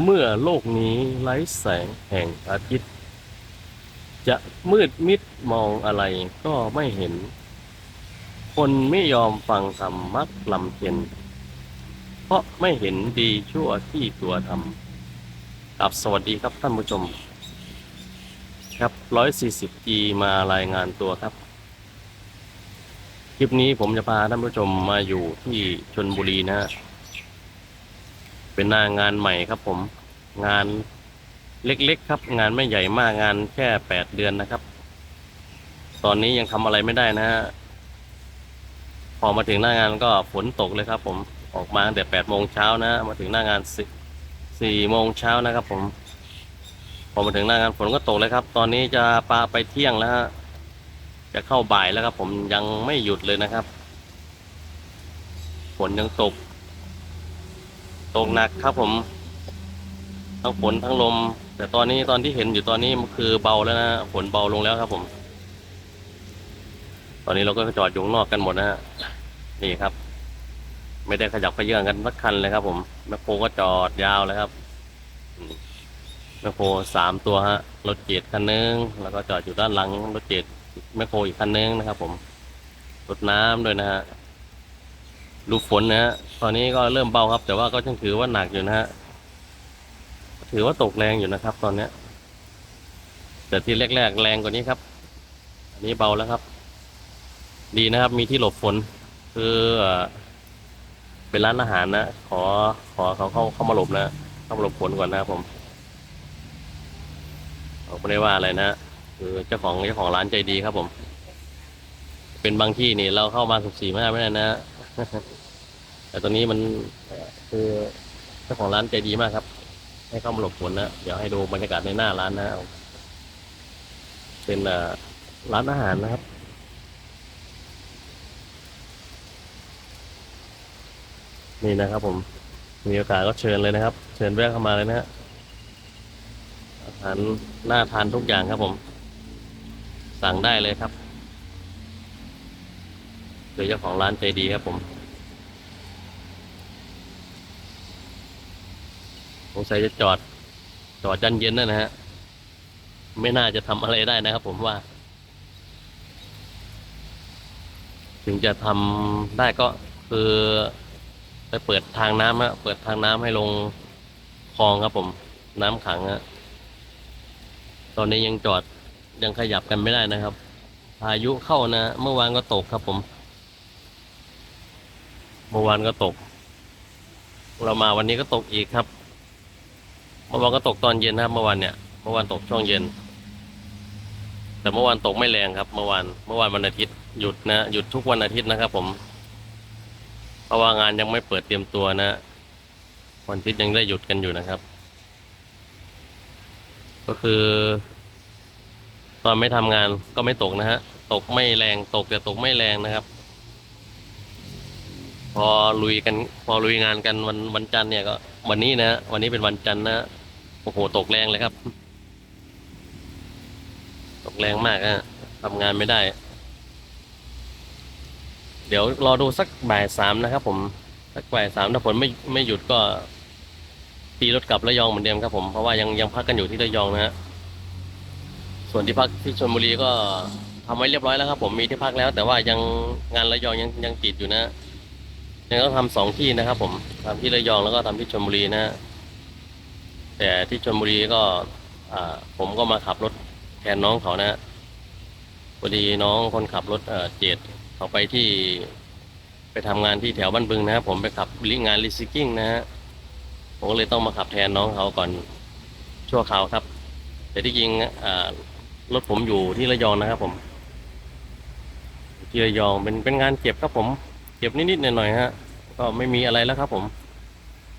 เมื่อโลกนี้ไร้แสงแห่งอาทิตย์ จะมืดมิดมองอะไรก็ไม่เห็น คนไม่ยอมฟังธรรมมักลำเค็นเพราะไม่เห็นดีชั่วที่ตัวทำกับสวัสดีครับท่านผู้ชม ครับร้อยสี่สิบจีมารายงานตัวครับ คลิปนี้ผมจะพาท่านผู้ชมมาอยู่ที่ชนบุรีนะฮะ เป็นหน้างานใหม่ครับ ผมงานเล็กๆครับ งานไม่ใหญ่มากงานแค่แปดเดือนนะครับ ตอนนี้ยังทำอะไรไม่ได้นะฮะพอมาถึงหน้างานก็ฝนตกเลยครับ ผมออกมาตั้งแต่แปดโมงเช้านะ มาถึงหน้างานสิสี่โมงเช้านะครับ ผม พอมาถึงหน้างานฝนก็ตกเลยครับ ตอนนี้จะปาไปเที่ยงแล้วฮะจะเข้าบ่ายแล้วครับ ผมยังไม่หยุดเลยนะครับ ฝนยังตก ตกหนักครับผม ทั้งฝนทั้งลม แต่ตอนนี้ตอนที่เห็นอยู่ตอนนี้มันคือเบาแล้วนะฝนเบาลงแล้วครับผม ตอนนี้เราก็จอดอยู่ข้างนอกกันหมดนะฮะนี่ครับ ไม่ได้ขยับขยื่นกันสักคันเลยครับผมแมคโครก็จอดยาวเลยครับแมคโครสามตัวฮะรถเจ็ดคันนึงแล้วก็จอดอยู่ด้านหลังรถเจ็ดแมคโครอีกคันนึงนะครับ ผมรถน้ำด้วยนะฮะลูกฝนนะฮะ ตอนนี้ก็เริ่มเบาครับ แต่ว่าก็ยังถือว่าหนักอยู่นะฮะถือว่าตกแรงอยู่นะครับ ตอนเนี้ยแต่ที่แรกๆแรงกว่านี้ครับ อันนี้เบาแล้วครับ ดีนะครับ มีที่หลบฝนคือเป็นร้านอาหารนะขอขอเขาเข้าเข้ามาหลบนะเข้ามาหลบฝนก่อนนะครับผมเขาไม่ได้ว่าอะไรนะคือเจ้าของเจ้าของร้านใจดีครับผม เป็นบางที่นี่เราเข้ามาสุกสีมากไม่ได้นะ แต่ตอนนี้มันคือเจ้าของร้านใจดีมากครับ ให้เข้ามาหลบฝนนะเดี๋ยวให้ดูบรรยากาศในหน้าร้านนะเป็นร้านอาหารนะครับนี่นะครับผม มีโอกาสก็เชิญเลยนะครับ เชิญแวะเข้ามาเลยนะฮะอาหารน่าทานทุกอย่างครับผม สั่งได้เลยครับโดยเจ้าของร้านใจดีครับผม สงสัยจะจอด จอดยันเย็นนั่นนะฮะ ไม่น่าจะทำอะไรได้นะครับผมว่า ถึงจะทำได้ก็คือไปเปิดทางน้ำฮะ เปิดทางน้ำให้ลงคลองครับผม น้ำขังฮะ ตอนนี้ยังจอดยังขยับกันไม่ได้นะครับ พายุเข้านะ เมื่อวานก็ตกครับผม เมื่อวานก็ตก เรามาวันนี้ก็ตกอีกครับ มื่อวานก็ตกตอนเย็นนะครับ เมื่อวานเนี่ย เมื่อวานตกช่วงเย็น แต่เมื่อวานตกไม่แรงครับ เมื่อวาน เมื่อวานวันอาทิตย์หยุดนะ หยุดทุกวันอาทิตย์นะครับ ผม เพราะว่างานยังไม่เปิดเตรียมตัวนะ วันอาทิตย์ยังได้หยุดกันอยู่นะครับ ก็คือ ตอนไม่ทำงานก็ไม่ตกนะฮะ ตกไม่แรง ตกแต่ตกไม่แรงนะครับพอลุยกันพอลุยงานกันวันวันจันทร์เนี่ยก็วันนี้นะวันนี้เป็นวันจันทร์นะ โอ้โห ตกแรงเลยครับ ตกแรงมากฮะทำงานไม่ได้ เดี๋ยวรอดูสักบ่ายสามนะครับผมสักบ่ายสามถ้าฝนไม่ไม่หยุดก็ตีรถกลับระยองเหมือนเดิมครับผมเพราะว่ายังยังพักกันอยู่ที่ระยองนะฮะส่วนที่พักที่ชลบุรีก็ทำไว้เรียบร้อยแล้วครับ ผมมีที่พักแล้ว แต่ว่ายังงานระยองยังยังติดอยู่นะยังต้องทำสองที่นะครับ ผมทำที่ระยองแล้วก็ทำที่ชลบุรีนะฮะ แต่ที่ชลบุรีก็ผมก็มาขับรถแทนน้องเขานะพอดีน้องคนขับรถเอ่อเจดเขาไปที่ไปทำงานที่แถวบ้านบึงนะครับผมไปขับลิงานรีซิกิ้งนะฮะผมก็เลยต้องมาขับแทนน้องเขาก่อนชั่วคราวครับ แต่ที่จริงรถผมอยู่ที่ระยองนะครับ ผม ที่ระยองเป็นเป็นงานเก็บครับผม เก็บนิดๆหน่อยๆฮะ ก็ไม่มีอะไรแล้วครับ ผม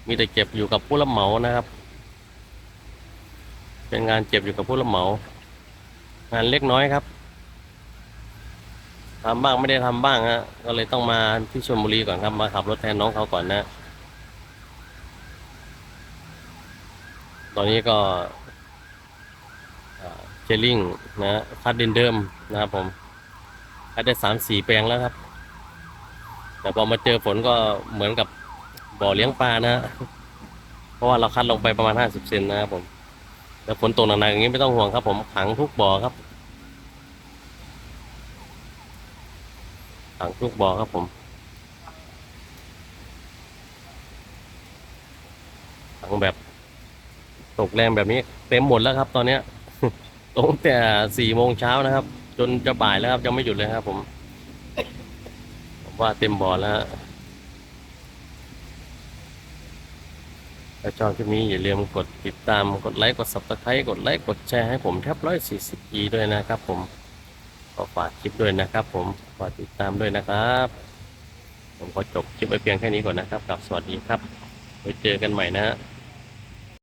มีแต่เก็บอยู่กับผู้รับเหมานะครับ เป็นงานเก็บอยู่กับผู้รับเหมา งานเล็กน้อยครับทำบ้างไม่ได้ทำบ้างฮะก็เลยต้องมาที่ชลบุรีก่อนครับมาขับรถแทนน้องเขาก่อนนะ ตอนนี้ก็เจลลิงนะคัดดินเดิมนะครับผมคัดได้สามสี่แปลงแล้วครับ แต่พอมาเจอฝนก็เหมือนกับบ่อเลี้ยงปลานะฮะพราะว่าเราคัดลงไปประมาณห้าสิบเซนนะครับผม แต่ฝนตกหนักๆอย่างนี้ไม่ต้องห่วงครับผมขังทุกบ่อครับ ขังทุกบ่อครับผมถังแบบตกแรงแบบนี้ เต็มหมดแล้วครับ ตอนเนี้ยตกตั้งแต่สี่โมงเช้านะครับ จนจะบ่ายแล้วครับยังไม่หยุดเลยครับผมผมว่าเต็มบ่อแล้วฮะ ถ้าชอบคลิปนี้อย่าลืมกดติดตามกดไลค์กด s u b สไครต์กดไลค์กดแชร์ให้ผมแทบร้อยสี่สิบปีด้วยนะครับ ผมก็ฝากคลิปด้วยนะครับ ผมฝากติดตามด้วยนะครับ ผมขอจบคลิปไว้เพียงแค่นี้ก่อนนะครับกับสวัสดีครับไว้เจอกันใหม่นะฮะ